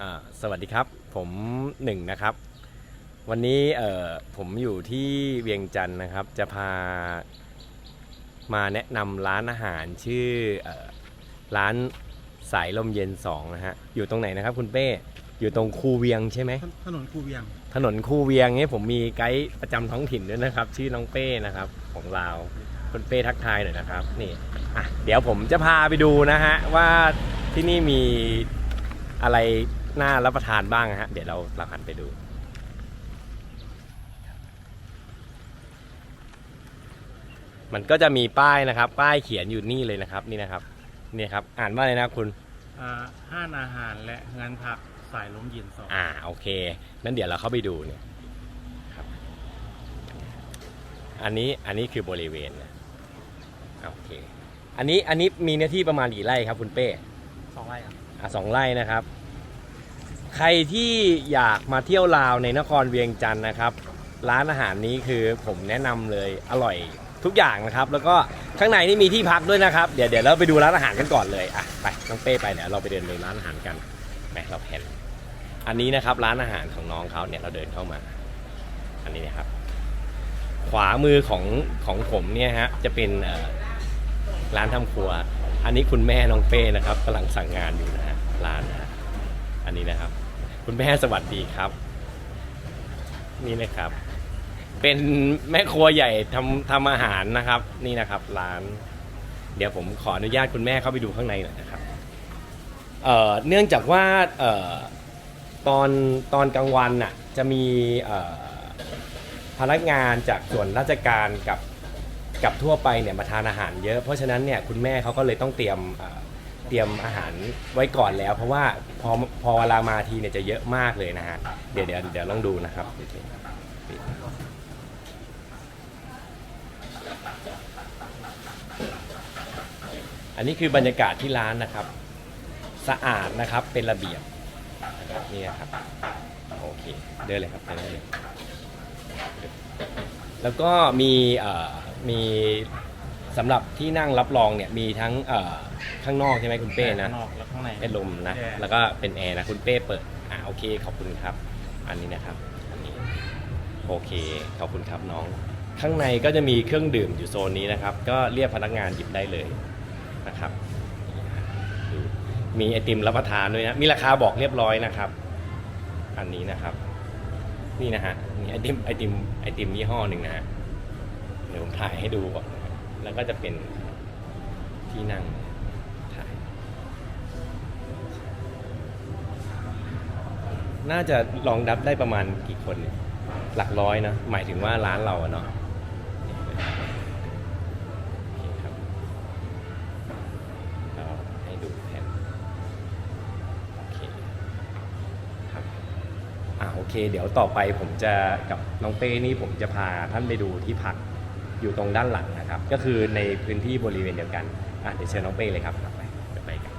อ่าสวัสดีครับผมหนึ่งนะครับ วันนี้เอ่อผมอยู่ที่เวียงจันทร์นะครับ จะพามาแนะนำร้านอาหารชื่อเอ่อร้านสายลมเย็นสองนะฮะอยู่ตรงไหนนะครับคุณเป้อยู่ตรงคูเวียงใช่ไหมถนนคูเวียง ถนนคูเวียงเนี่ยผมมีไกด์ประจำท้องถิ่นด้วยนะครับ ชื่อน้องเป้นะครับของเราวคุณเป้ทักทายหน่อยนะครับนี่อะเดี๋ยวผมจะพาไปดูนะฮะว่าที่นี่มีอะไร น่ารับประทานบ้างฮะ เดี๋ยวเราเราหันไปดู มันก็จะมีป้ายนะครับ ป้ายเขียนอยู่นี่เลยนะครับ นี่นะครับ นี่ครับ อ่านว่าอะไรนะคุณ อ่าห้านอาหารและงานพักสายลมเย็นสองอ่าโอเคนั้นเดี๋ยวเราเข้าไปดูเนี่ยครับอันนี้อันนี้คือบริเวณนะโอเค อันนี้อันนี้มีเนื้อที่ประมาณกี่ไร่ครับคุณเป้สองไร่ครับอะสองไร่นะครับ ใครที่อยากมาเที่ยวลาวในนครเวียงจันทร์นะครับ ร้านอาหารนี้คือผมแนะนำเลยอร่อยทุกอย่างนะครับ แล้วก็ข้างในนี่มีที่พักด้วยนะครับ เดี๋ยวเดี๋ยวเราไปดูร้านอาหารกันก่อนเลยอะไปน้องเป้ไปเดี๋ยวเราไปเดินดูร้านอาหารกันไปเราแผนอันนี้นะครับร้านอาหารของน้องเขาเนี่ยเราเดินเข้ามา อันนี้นะครับ ขวามือของของผมเนี่ยฮะจะเป็นเอ่อร้านทำครัว อันนี้คุณแม่น้องเป้นะครับกำลังสั่งงานอยู่นะฮะร้านนะฮะอันนี้นะครับ คุณแม่สวัสดีครับ นี่นะครับ เป็นแม่ครัวใหญ่ทำทำอาหารนะครับ นี่นะครับ ร้าน เดี๋ยวผมขออนุญาตคุณแม่เข้าไปดูข้างในหน่อยนะครับเอ่อเนื่องจากว่าเอ่อตอนตอนกลางวันน่ะจะมีเอ่อพนักงานจากส่วนราชการกับกับทั่วไปเนี่ยมาทานอาหารเยอะเพราะฉะนั้นเนี่ยคุณแม่เขาก็เลยต้องเตรียมเอ่อ เตรียมอาหารไว้ก่อนแล้ว เพราะว่าพอพอเวลามาทีเนี่ยจะเยอะมากเลยนะฮะเดี๋ยวเดี๋ยวเดี๋ยวลองดูนะครับอันนี้คือบรรยากาศที่ร้านนะครับ สะอาดนะครับเป็นระเบียบนะครับนี่ครับโอเคเดินเลยครับเดินเลยแล้วก็มีมี สำหรับที่นั่งรับรองเนี่ยมีทั้งเอ่อข้างนอกใช่ไหมคุณเป้นะ ข้างนอกแล้วข้างใน เป็นลมนะ แอร์ แล้วก็เป็นแอร์นะ คุณเป้เปิด อ่าโอเค ขอบคุณครับ อันนี้นะครับ อันนี้ โอเค ขอบคุณครับน้อง ข้างในก็จะมีเครื่องดื่มอยู่โซนนี้นะครับ ก็เรียกพนักงานหยิบได้เลยนะครับดูมีไอติมรับประทานด้วยนะ มีราคาบอกเรียบร้อยนะครับ อันนี้นะครับ นี่นะฮะ มีไอติมไอติมไอติมยี่ห้อหนึ่งนะฮะ เดี๋ยวผมถ่ายให้ดูก่อนนะครับ แล้วก็จะเป็นที่นั่งถ่าย น่าจะลองดับได้ประมาณกี่คนเนี่ยหลักร้อยนะ หมายถึงว่าร้านเราอะเนาะโอเคเราให้ดูแผนโอเคทักอะโอเคเดี๋ยวต่อไปผมจะกับน้องเป้นี่ผมจะพาท่านไปดูที่พัก อยู่ตรงด้านหลังนะครับ ก็คือในพื้นที่บริเวณเดียวกันอะเดี๋ยวเชิญน้องเป้เลยครับไปเดี๋ยวไปกัน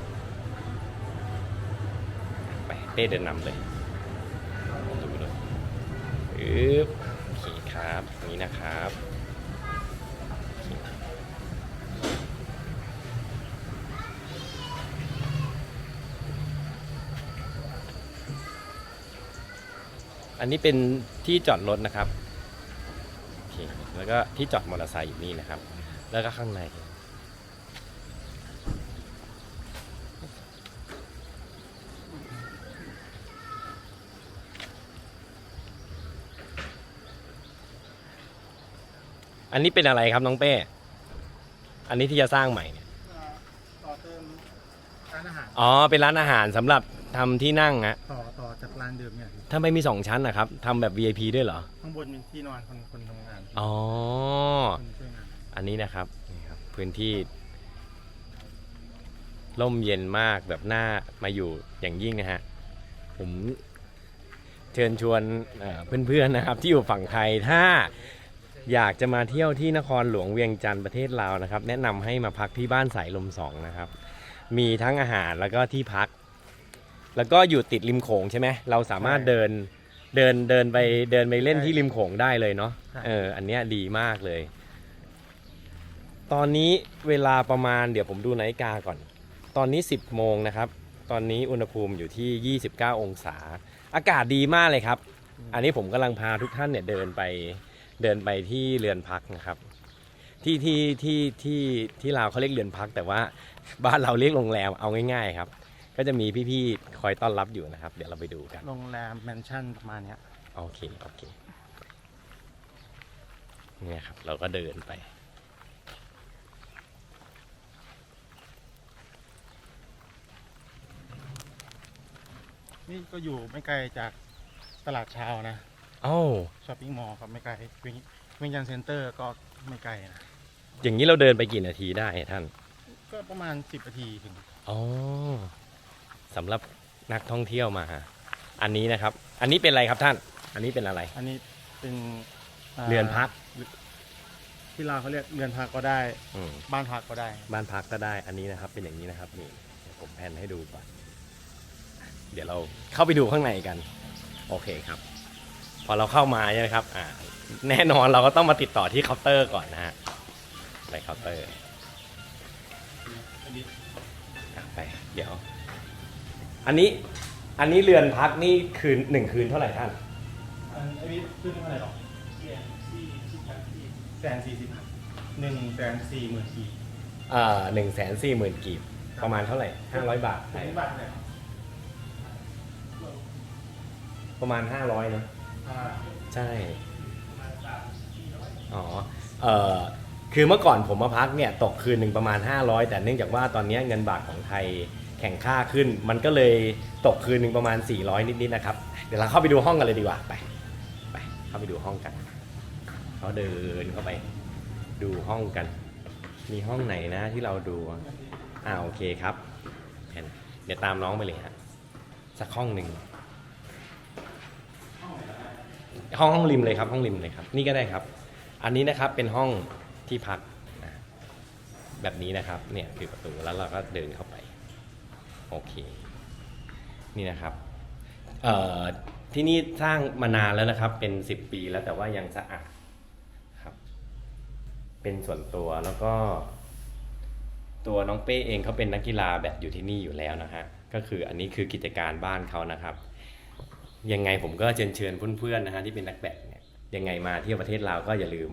ไปเป้เดินนำเลยดูด้วยปึ๊บโอเคครับนี่นะครับอันนี้เป็นที่จอดรถนะครับ เคแล้วก็ที่จอดมอเตอร์ไซค์อยู่นี่นะครับ แล้วก็ข้างใน อันนี้เป็นอะไรครับน้องเป้ อันนี้ที่จะสร้างใหม่เนี่ยอ่าต่อเติมร้านอาหาร อ๋อ เป็นร้านอาหารสำหรับ ทำที่นั่งฮะต่อต่อจากร้านเดิมเนี่ยทำไมมีสองชั้นนะครับทำแบบ VIP ด้วยเหรอ ข้างบนมีที่นอนคนคนทำงานอ๋อ คนช่วยงานอันนี้นะครับนี่ครับ พื้นที่ ร่มเย็นมากแบบน่ามาอยู่อย่างยิ่งนะฮะ ผมเชิญชวนเอ่อเพื่อนๆนะครับที่อยู่ฝั่งไทยถ้าอยากจะมาเที่ยวที่นครหลวงเวียงจันทร์ประเทศลาวนะครับ แนะนำให้มาพักที่บ้านสายลมสองนะครับ มีทั้งอาหารแล้วก็ที่พัก แล้วก็อยู่ติดริมโขงใช่ไหมเราสามารถเดินเดินเดินไปเดินไปเล่นที่ริมโขงได้เลยเนาะเอออันเนี้ยดีมากเลย ตอนนี้เวลาประมาณเดี๋ยวผมดูนาฬิกาก่อน ตอนนี้ 10โมงนะครับ ตอนนี้อุณหภูมิอยู่ที่ 29 องศา อากาศดีมากเลยครับ อันนี้ผมกำลังพาทุกท่านเนี่ยเดินไปเดินไปที่เรือนพักนะครับที่ที่ที่ที่ที่ลาวเขาเรียกเรือนพัก แต่ว่าบ้านเราเรียกโรงแรมเอาง่าย ๆ ครับ ก็จะมีพี่ๆคอยต้อนรับอยู่นะครับ เดี๋ยวเราไปดูกัน โรงแรมแมนชั่นประมาณเนี้ยโอเค โอเค เนี่ยครับ เราก็เดินไป นี่ก็อยู่ไม่ไกลจากตลาดเช้านะเอ้า ช้อปปิ้งมอลล์ครับไม่ไกลเวิงเวิงยันเซ็นเตอร์ก็ไม่ไกลนะ อย่างนี้เราเดินไปกี่นาทีได้ท่าน ก็ประมาณ 10นาทีถึง อ๋อ สำหรับนักท่องเที่ยวมา อันนี้นะครับ อันนี้เป็นอะไรครับท่าน อันนี้เป็นอะไร อันนี้เป็นเรือนพักที่ลาวเขาเรียกเรือนพักก็ได้อืมบ้านพักก็ได้ บ้านพักก็ได้ อันนี้นะครับ เป็นอย่างนี้นะครับนี่เดี๋ยวผมแพนให้ดูก่อนเดี๋ยวเราเข้าไปดูข้างในกัน โอเคครับ พอเราเข้ามาใช่ไหมครับ อ่า แน่นอนเราก็ต้องมาติดต่อที่เคาน์เตอร์ก่อนนะฮะไปเคาน์เตอร์อะไป เดี๋ยว อันนี้อันนี้เรือนพักนี่คืนหนึ่งคืนเท่าไหร่ท่านอันนี้ขึ้นเท่าไหร่หรอแสนสี่สิบหนึ่งแสนสี่หมื่นกีบเอ่อหนึ่งแสนสี่หมื่นกีบประมาณเท่าไหร่ห้าร้อยบาทอันนี้บัตรเนี่ยประมาณห้าร้อยนะอ่าใช่ อ๋อ เอ่อ คือเมื่อก่อนผมมาพักเนี่ย ตกคืนหนึ่งประมาณ 500 แต่เนื่องจากว่าตอนนี้เงินบาทของไทย แข่งค่าขึ้น มันก็เลยตกคืนหนึ่งประมาณ 400 นิดๆนะครับ เดี๋ยวเราเข้าไปดูห้องกันเลยดีกว่า ไป ไป เข้าไปดูห้องกัน เขาเดินเข้าไป ดูห้องกัน มีห้องไหนนะที่เราดู อ่าโอเคครับแผนเดี๋ยวตามน้องไปเลยฮะ สักห้องหนึ่ง ห้องห้องริมเลยครับ ห้องริมเลยครับ นี่ก็ได้ครับ อันนี้นะครับเป็นห้องที่พักแบบนี้นะครับ เนี่ยคือประตูแล้วเราก็เดินเข้าไป โอเค นี่นะครับเอ่อที่นี่สร้างมานานแล้วนะครับ เป็น 10 ปีแล้วแต่ว่ายังสะอาดครับ เป็นส่วนตัวแล้วก็ ตัวน้องเป้เองเขาเป็นนักกีฬาแบดอยู่ที่นี่อยู่แล้วนะฮะก็คืออันนี้คือกิจการบ้านเขานะครับ ยังไงผมก็เชิญเชิญเพื่อนๆนะฮะที่เป็นนักแบดเนี่ยยังไงมาเที่ยวประเทศลาวก็อย่าลืม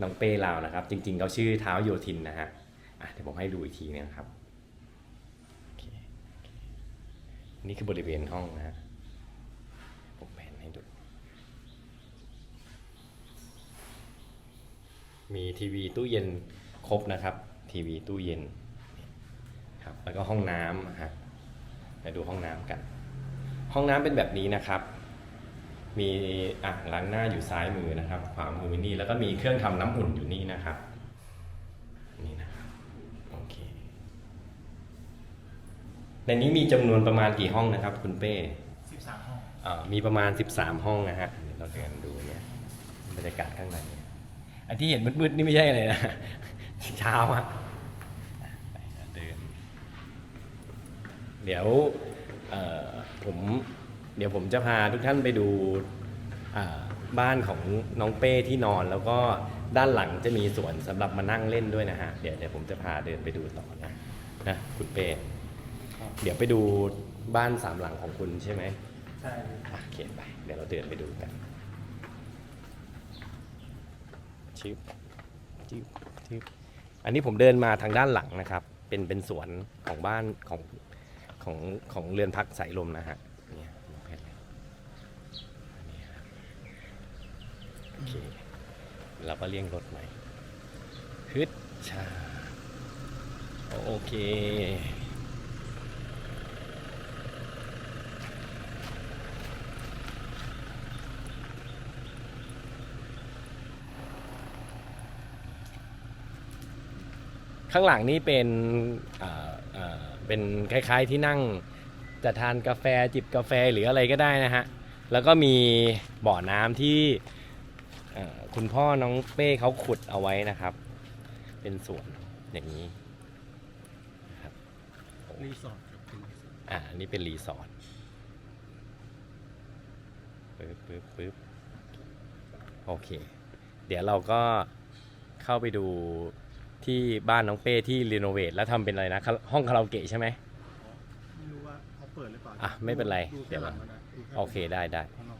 น้องเป้ลาวนะครับ จริงๆเขาชื่อเท้าโยทินนะฮะอะเดี๋ยวผมให้ดูอีกทีนึงนะครับโอเคโอเค นี่คือบริเวณห้องนะฮะผมแผนให้ดู มีทีวีตู้เย็นครบนะครับ ทีวีตู้เย็นครับแล้วก็ห้องน้ำนะฮะไปดูห้องน้ำกัน ห้องน้ำเป็นแบบนี้นะครับ มีอ่างล้างหน้าอยู่ซ้ายมือนะครับ ขวามือนี่แล้วก็มีเครื่องทำน้ำอุ่นอยู่นี่นะครับ นี่นะครับ โอเค ในนี้มีจำนวนประมาณกี่ห้องนะครับคุณเป้สิบสามห้องอ่ามีประมาณ 13 ห้องนะฮะเดี๋ยวเราเดินดูเนี่ยบรรยากาศข้างในเนี่ยอันที่เห็นมืดๆนี่ไม่ใช่อะไรนะ เช้าอะไปเดิน เดี๋ยวเอ่อผมเดี๋ยวผมจะพาทุกท่านไปดูอ่าบ้านของน้องเป้ที่นอนแล้วก็ด้านหลังจะมีสวนสำหรับมานั่งเล่นด้วยนะฮะ เดี๋ยวเดี๋ยวผมจะพาเดินไปดูต่อนะนะคุณเป้ เดี๋ยวไปดูบ้านสามหลังของคุณใช่ไหมใช่อะเขียนไป เดี๋ยวเราเดินไปดูกัน ชิบชิบชิบอันนี้ผมเดินมาทางด้านหลังนะครับ เป็นเป็นสวนของบ้านของของของเรือนพักสายลมนะฮะเนี่ยผมแพทย์เลยอันนี้ครับโอเคเราก็เลี่ยงรถใหม่ฮึดชาโอเค ข้างหลังนี่เป็นเอ่อเอ่อเป็นคล้ายๆที่นั่งจะทานกาแฟจิบกาแฟหรืออะไรก็ได้นะฮะ แล้วก็มีบ่อน้ำที่เอ่อคุณพ่อน้องเป้เขาขุดเอาไว้นะครับ เป็นสวนอย่างนี้นะครับรีสอร์ทครับเป็นรีสอร์ทอ่าอันนี้เป็นรีสอร์ทปึ๊บปึ๊บปึ๊บโอเค เดี๋ยวเราก็เข้าไปดู ที่บ้านน้องเป้ที่รีโนเวทแล้วทำเป็นอะไรนะห้องคาราโอเกะใช่ไหม ไม่รู้ว่าเขาเปิดหรือเปล่าอะไม่เป็นไรเดี๋ยวหลังมา มัดูแค่งโอเคได้ได้ง